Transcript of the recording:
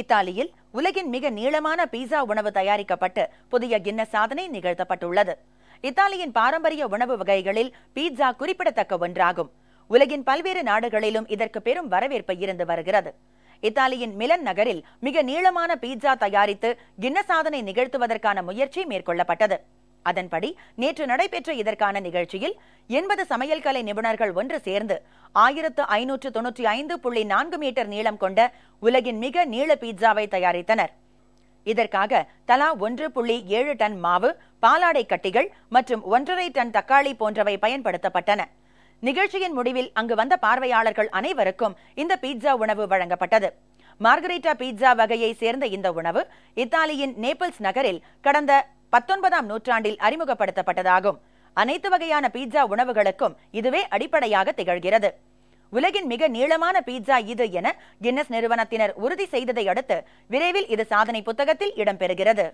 இத்தாலியில் உலகின் மிக நீளமான பீஸா உணவு தயாரிக்கப்பட்டு புதிய கின்ன சாதனை நிகழ்த்தப்பட்டுள்ளது. இத்தாலியின் பாரம்பரிய உணவு வகைகளில் பீட்சா குறிப்பிடத்தக்க ஒன்றாகும். உலகின் பல்வேறு நாடுகளிலும் இதற்கு பெரும் வரவேற்பு இருந்து வருகிறது. இத்தாலியின் மிலன் நகரில் மிக நீளமான பீட்சா தயாரித்து கின்ன சாதனை நிகழ்த்துவதற்கான முயற்சி மேற்கொள்ளப்பட்டது. அதன்படி நேற்று நடைபெற்ற இதற்கான நிகழ்ச்சியில் எண்பது சமையல் கலை நிபுணர்கள் ஒன்று சேர்ந்து ஆயிரத்து ஐநூற்று தொன்னூற்றி ஐந்து புள்ளி நான்கு மீட்டர் நீளம் கொண்ட உலகின் மிக நீள பீட்சாவை தயாரித்தனர். இதற்காக தலா ஒன்று புள்ளி ஏழு டன் மாவு பாலாடை கட்டிகள் மற்றும் ஒன்றரை டன் தக்காளி போன்றவை பயன்படுத்தப்பட்டன. நிகழ்ச்சியின் முடிவில் அங்கு வந்த பார்வையாளர்கள் அனைவருக்கும் இந்த பீட்சா உணவு வழங்கப்பட்டது. மார்கரீட்டா பீட்சா வகையை சேர்ந்த இந்த உணவு இத்தாலியின் நேபிள்ஸ் நகரில் கடந்த பத்தொன்பதாம் நூற்றாண்டில் அறிமுகப்படுத்தப்பட்டதாகும். அனைத்து வகையான பீட்சா உணவுகளுக்கும் இதுவே அடிப்படையாக திகழ்கிறது. உலகின் மிக நீளமான பீட்சா இது என கின்னஸ் நிறுவனத்தினர் உறுதி செய்ததை அடுத்து விரைவில் இது சாதனை புத்தகத்தில் இடம்பெறுகிறது.